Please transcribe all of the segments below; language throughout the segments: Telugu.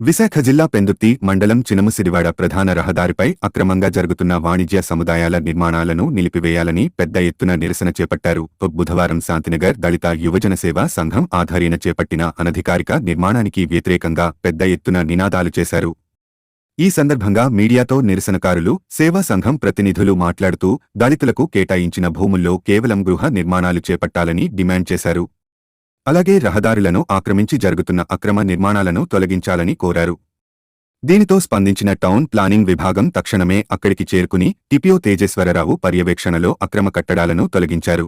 విశాఖ జిల్లా పెందుర్తి మండలం చినముసిరివాడ ప్రధాన రహదారిపై అక్రమంగా జరుగుతున్న వాణిజ్య సముదాయాల నిర్మాణాలను నిలిపివేయాలని పెద్ద ఎత్తున నిరసన చేపట్టారు. బుధవారం శాంతినగర్ దళిత యువజన సేవా సంఘం ఆధ్వర్యన చేపట్టిన అనధికారిక నిర్మాణానికి వ్యతిరేకంగా పెద్ద ఎత్తున నినాదాలు చేశారు. ఈ సందర్భంగా మీడియాతో నిరసనకారులు సేవా సంఘం ప్రతినిధులు మాట్లాడుతూ దళితులకు కేటాయించిన భూముల్లో కేవలం గృహ నిర్మాణాలు చేపట్టాలని డిమాండ్ చేశారు. అలాగే రహదారులను ఆక్రమించి జరుగుతున్న అక్రమ నిర్మాణాలను తొలగించాలని కోరారు. దీనితో స్పందించిన టౌన్ ప్లానింగ్ విభాగం తక్షణమే అక్కడికి చేరుకుని టిపియో తేజేశ్వరరావు పర్యవేక్షణలో అక్రమ కట్టడాలను తొలగించారు.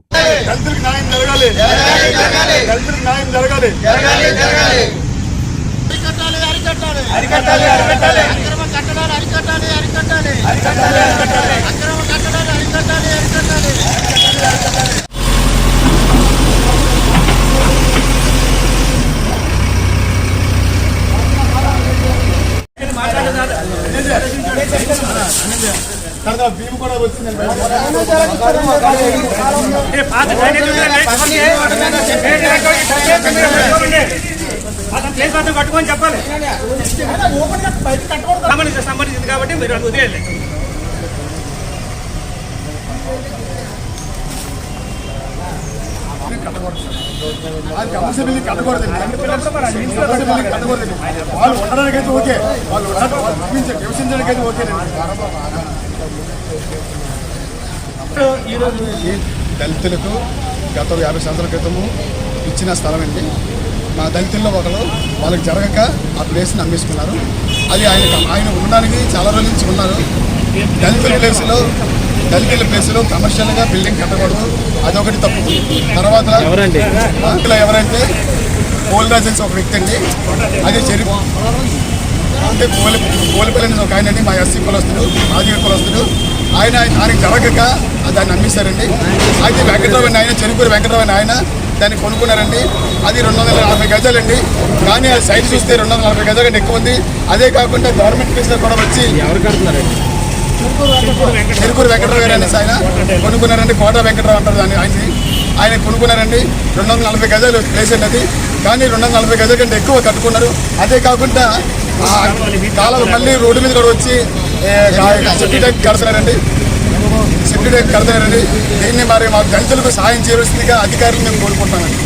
అతను ప్లేస్ మాత్రం కట్టుకొని చెప్పాలి. సంబంధించింది కాబట్టి మీరు అది అది కంపల్సరీ బిల్డింగ్ కట్టకూడదండి. కంపల్సరీ బిల్డింగ్ కట్టకూడదండి. వాళ్ళు ఉండడానికైతే ఓకే. వాళ్ళు ఉండడానికి వాళ్ళు నిర్మించ- నివసించడానికైతే ఓకేనండి ఈ దళితులకు గత యాభై సంవత్సరాల క్రితము ఇచ్చిన స్థలం అండి. మా దళితుల్లో ఒకరు వాళ్ళకి జరగక ఆ ప్లేస్ని అమ్మేసుకున్నారు. అది ఆయన ఆయన ఉండడానికి చాలా రోజుల నుంచి ఉన్నారు. దళితుల ప్లేస్లో దళితుల ప్లేస్లో కమర్షియల్గా బిల్డింగ్ కట్టకూడదు. అదొకటి తప్పు. తర్వాత ఎవరండి? ఎవరైతే పోలరాజ్ అని ఒక వ్యక్తి అండి. అది చెరి అంటే కోలి కోలిపల్లి అనేది ఒక ఆయన అండి. మా ఎస్సీ కులస్తుడు మాదిగ కులస్తుడు ఆయన ఆయనకి జరగక దాన్ని అమ్మేశారండి. అయితే వెంకటరావు ఆయన చెరుకూరు వెంకటరావు ఆయన దాన్ని కొనుక్కున్నారండి. అది రెండు వందల నలభై గజాలండి. కానీ ఆ సైట్ చూస్తే రెండు వందల నలభై గజాల కంటే ఎక్కువ ఉంది. అదే కాకుండా గవర్నమెంట్ ప్లేస్లో కూడా వచ్చి చెరుకూరు వెంకటరావు. గారు అనేసి ఆయన కొనుక్కున్నారండి కోట వెంకటరావు అంటారు దాన్ని ఆయన. ఆయన కొనుక్కున్నారండి రెండు వందల నలభై గజాలు ప్లేస్ అది. కానీ రెండు వందల నలభై గజాల కంటే ఎక్కువ కట్టుకున్నారు. అదే కాకుండా కాలం మళ్ళీ రోడ్డు మీద కూడా వచ్చి సెఫ్టీ ట్యాంక్ కడుతున్నారండి సెఫ్టీ ట్యాంక్ కడుతున్నారండి దీన్ని మరి మాకు దళితులకు సాయం చేయవలసిందిగా అధికారులు మేము కోరుకుంటామండి